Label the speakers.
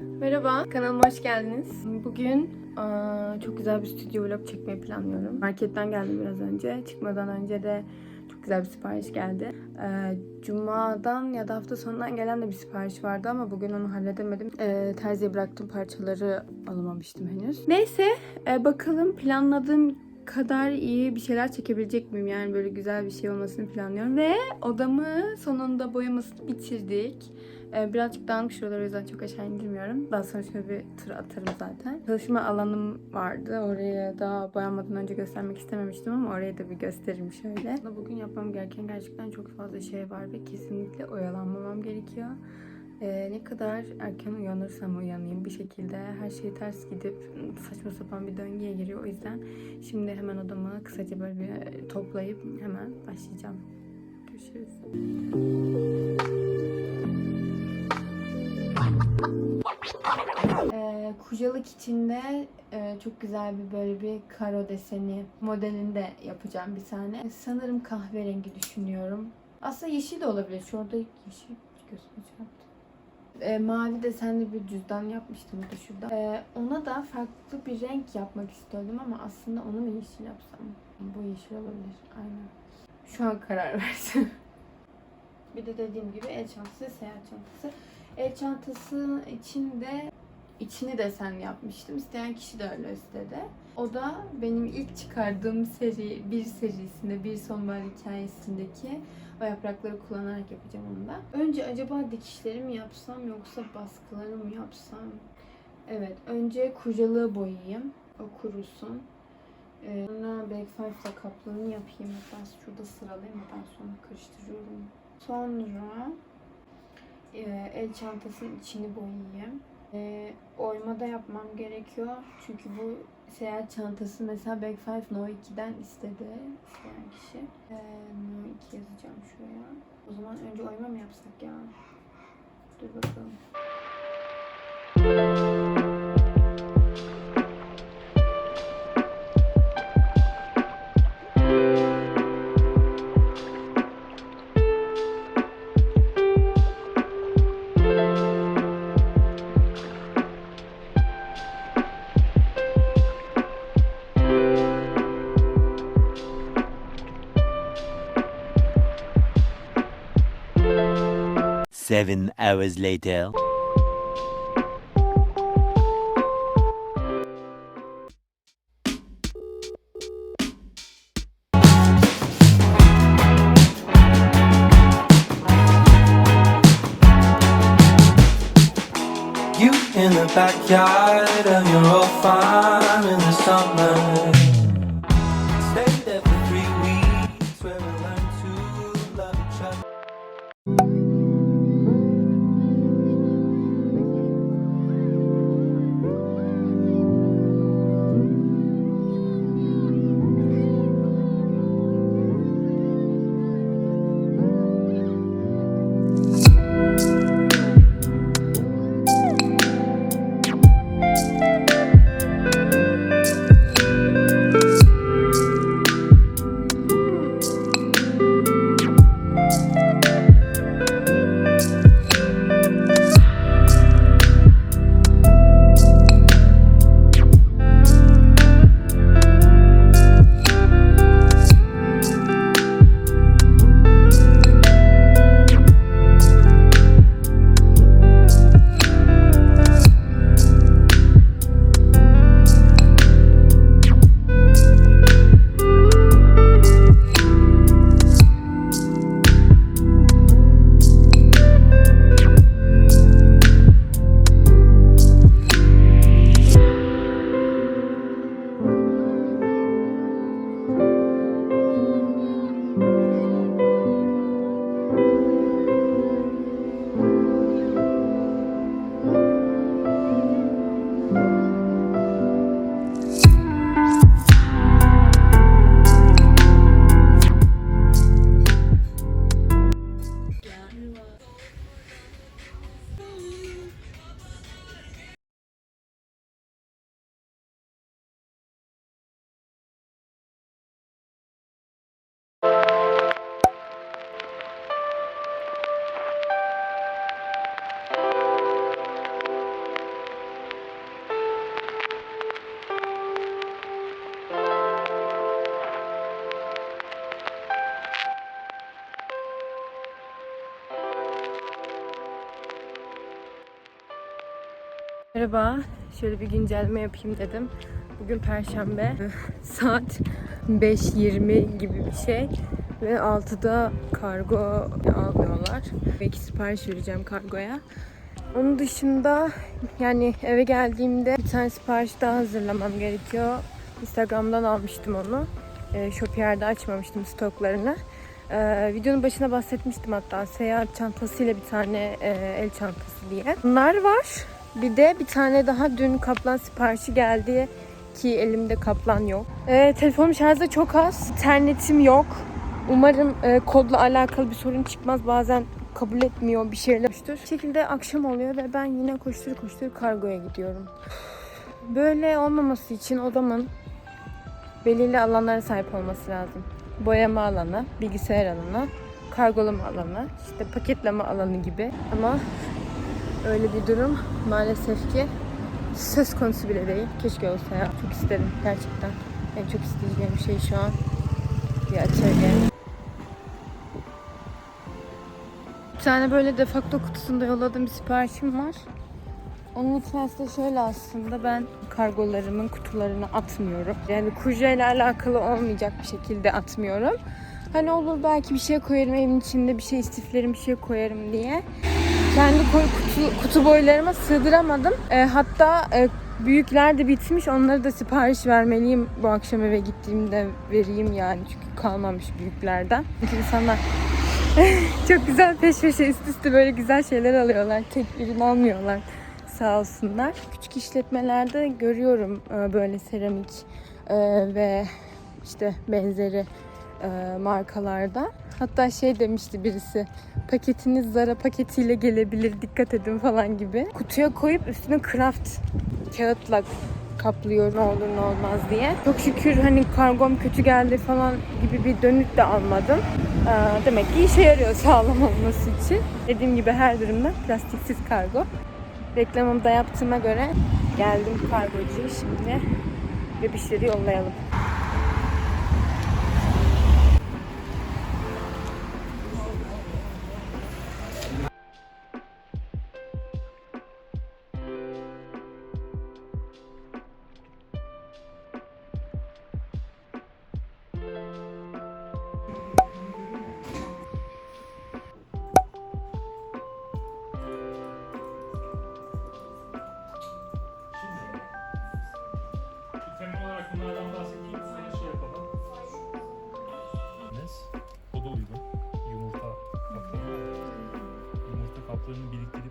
Speaker 1: Merhaba, kanalıma hoş geldiniz. Bugün aa, çok güzel bir stüdyo vlog çekmeyi planlıyorum. Marketten geldim biraz önce. Çıkmadan önce de çok güzel bir sipariş geldi. Ee, Cuma'dan ya da hafta sonundan gelen de bir sipariş vardı ama bugün onu halledemedim. Ee, terziye bıraktım parçaları alamamıştım henüz. Neyse, e, bakalım planladığım kadar iyi bir şeyler çekebilecek miyim? Yani böyle güzel bir şey olmasını planlıyorum. Ve odamı sonunda boyamasını bitirdik. Ee, birazcık dağınık şuralar o yüzden çok aşağı indirmiyorum. Daha sonra şöyle bir tur atarım zaten. Çalışma alanım vardı. Oraya daha boyanmadan önce göstermek istememiştim ama orayı da bir göstereyim şöyle. Bugün yapmam gereken gerçekten çok fazla şey var ve kesinlikle oyalanmamam gerekiyor. Ee, ne kadar erken uyanırsam uyanayım bir şekilde her şey ters gidip saçma sapan bir döngüye giriyor. O yüzden şimdi hemen odamı kısaca böyle bir toplayıp hemen başlayacağım. Görüşürüz. Ee, kucalık içinde e, çok güzel bir böyle bir karo deseni modelinde yapacağım bir tane. Sanırım kahverengi düşünüyorum. Aslında yeşil de olabilir. Şurada yeşil gözüme çarptı. Ee, mavi desenli bir cüzdan yapmıştım da şurada. Ee, ona da farklı bir renk yapmak istiyordum ama aslında onu mu yeşil yapsam? Bu yeşil olabilir. Aynen. Şu an karar verdim. bir de dediğim gibi el çantası, seyahat çantası. El çantası içinde içini desen yapmıştım. İsteyen kişi de öyle istedi. O da benim ilk çıkardığım seri, bir serisinde, bir sonbahar hikayesindeki o yaprakları kullanarak yapacağım onu da. Önce acaba dikişleri mi yapsam yoksa baskıları mı yapsam? Evet, önce kurcalığı boyayayım. O kurusun. Ee, sonra Back Five'la kaplığını yapayım. Hatta şurada sıralayayım. Ben sonra karıştırıyorum. Sonra e, el çantasının içini boyayayım. E, oyma da yapmam gerekiyor. Çünkü bu seyahat çantası mesela Back Five No 2'den istedi isteyen kişi. E, no 2 yazacağım şuraya. O zaman önce oyma mı yapsak ya? Dur bakalım.
Speaker 2: Seven hours later.
Speaker 3: You in the backyard and you're all fine in the summer.
Speaker 1: Merhaba, şöyle bir güncelleme yapayım dedim. Bugün Perşembe, saat 5.20 gibi bir şey ve 6'da kargo almıyorlar. Ve iki sipariş vereceğim kargoya. Onun dışında yani eve geldiğimde bir tane sipariş daha hazırlamam gerekiyor. Instagram'dan almıştım onu. E, Shopier'de açmamıştım stoklarını. Ee, videonun başına bahsetmiştim hatta seyahat çantasıyla bir tane e, el çantası diye. Bunlar var. Bir de bir tane daha dün kaplan siparişi geldi ki elimde kaplan yok. Ee, telefonum şarjda çok az. İnternetim yok. Umarım e, kodla alakalı bir sorun çıkmaz. Bazen kabul etmiyor bir şeyler. Bir şekilde akşam oluyor ve ben yine koştur koştur kargoya gidiyorum. Böyle olmaması için odamın belirli alanlara sahip olması lazım. Boyama alanı, bilgisayar alanı, kargolama alanı, işte paketleme alanı gibi. Ama öyle bir durum maalesef ki söz konusu bile değil. Keşke olsa ya. Çok isterim gerçekten. En çok isteyeceğim şey şu an bir atölye. Bir tane böyle defakto kutusunda yolladığım bir siparişim var. Onun hikayesi de şöyle aslında ben kargolarımın kutularını atmıyorum. Yani kurye ile alakalı olmayacak bir şekilde atmıyorum. Hani olur belki bir şey koyarım evin içinde bir şey istiflerim bir şey koyarım diye. Kendi koy kutu, kutu boylarıma sığdıramadım. E, hatta e, büyükler de bitmiş. Onları da sipariş vermeliyim bu akşam eve gittiğimde vereyim yani. Çünkü kalmamış büyüklerden. Çünkü insanlar çok güzel peş peşe üst üste böyle güzel şeyler alıyorlar. Tek ürün almıyorlar sağ olsunlar. Küçük işletmelerde görüyorum e, böyle seramik e, ve işte benzeri e, markalarda. Hatta şey demişti birisi paketiniz Zara paketiyle gelebilir dikkat edin falan gibi. Kutuya koyup üstüne craft kağıtla kaplıyor ne olur ne olmaz diye. Çok şükür hani kargom kötü geldi falan gibi bir dönüt de almadım. Ee, demek ki işe yarıyor sağlam olması için. Dediğim gibi her durumda plastiksiz kargo. Reklamımı da yaptığıma göre geldim kargocuya şimdi bebişleri yollayalım.
Speaker 4: kitaplarını biriktirip